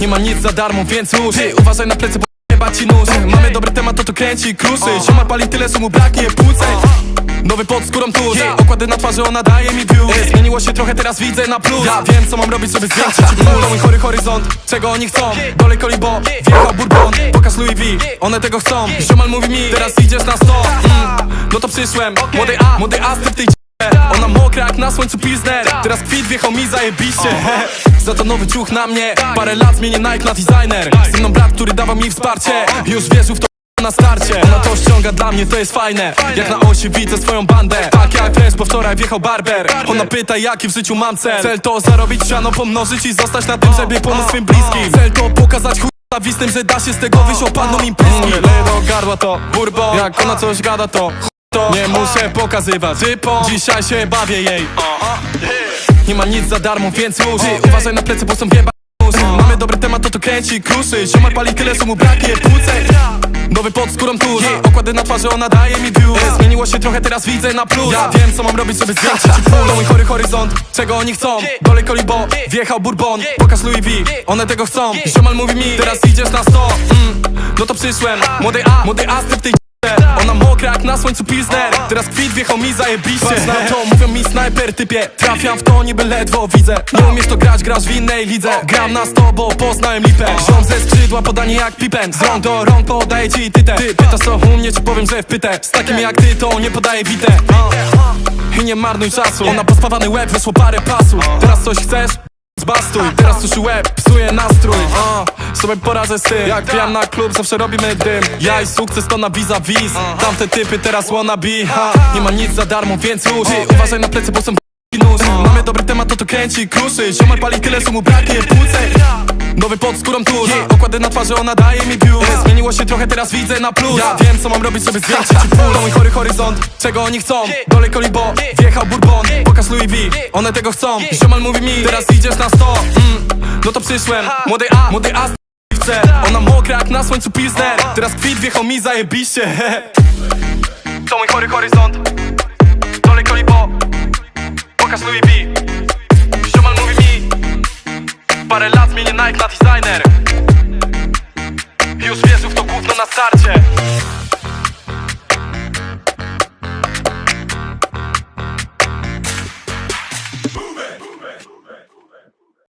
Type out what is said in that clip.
Nie ma nic za darmo, więc już Ty uważaj na plecy, bo jeba ci nóż. Mamy dobry temat, to to kręci kruszy Zioma pali tyle, co mu braknie płucej Nowy pod skórą tuż Okłady na twarzy, ona daje mi view Zmieniło się trochę, teraz widzę na plus. Ja. Wiem, co mam robić, żeby zwiększyć mój chory horyzont, czego oni chcą. Dolej kolibo, wjechał bourbon. Pokaż Louis V, one tego chcą. Ziomal mówi mi, teraz idziesz na sto. Mm. No to przyszłem, młody A, młody A w tej ona mokra jak na słońcu pilsner. Teraz kwit wjechał mi zajebiście. Za to nowy ciuch na mnie. Parę lat zmienię Nike na designer. Ze mną brat, który dawał mi wsparcie. Już wierzył w to na starcie. Ona to ściąga dla mnie, to jest fajne. Jak na osi widzę swoją bandę. Tak jak Fresh, bo wczoraj wjechał barber. Ona pyta jaki w życiu mam cel. Cel to zarobić siano, pomnożyć i zostać na tym, żeby pomóc swym bliskim. Cel to pokazać chuj że da się z tego wyjść opadną im pyski Leję do gardła to bourbon Jak ona coś gada to to nie muszę pokazywać Typo, dzisiaj się bawię jej. Nie ma nic za darmo, więc już Uważaj na plecy, bo są wieba Mamy dobry temat, to to kręci, kruszy. Ziomal pali tyle, co mu braknie płucej Nowy pod skórą tuż. Okłady na twarzy, ona daje mi view Zmieniło się trochę, teraz widzę na plus. Ja. Wiem, co mam robić, żeby zwiększyć ból. To mój chory horyzont, czego oni chcą. Dolej kolibo, wjechał bourbon. Pokaż Louis V, one tego chcą. Ziomal mówi mi, teraz idziesz na sto. Mm. No to przyszłem, młody A, młody A w tej ona mokra jak na słońcu pilsner. Teraz kwit wjechał mi zajebiście. Patrz na to, mówią mi snajper typie. Trafiam w to, niby ledwo widzę. Nie umiesz to grać, grasz w innej lidze. Gram na sto, bo poznałem lipę. Ziom ze skrzydła, podanie jak pipen Z rąk do rąk podaję ci tytę. Ty pytasz co u mnie, ci powiem, że wpytę Z takim jak ty, to nie podaję witę I nie marnuj czasu. Ona pospawany łeb, weszło parę pasów Teraz coś chcesz? Zbastuj, teraz suszy łeb, psuje nastrój. Uh, Sobie poradzę z tym. Jak wbijam na klub, zawsze robimy dym. Ja i sukces to na vis-a-vis. Tamte typy teraz wannabe ha. Nie ma nic za darmo, więc Ty, Uważaj na plecy, bo są nóż Mamy dobry temat, to to kręci, kruszy. Ziomal pali tyle, co mu braknie płucej Nowy pod skórą tuż Okłady na twarzy, ona daje mi view Zmieniło się trochę, teraz widzę na plus. Ja. Wiem, co mam robić, żeby zwiększyć ból To mój chory horyzont, czego oni chcą. Dolej kolibo, wjechał bourbon. Pokaż Louis V, one tego chcą. Ziomal mówi mi, teraz idziesz na sto. Mm. No to przyszłem, młody A, młody A chce Ona mokra jak na słońcu pilsner Teraz kwit wjechał mi zajebiście. To mój chory horyzont. Dolej kolibo Pokaż Louis V Ziomal mówi mi Parę lat zmienię Nike na designer. Już wierzył w to gówno na starcie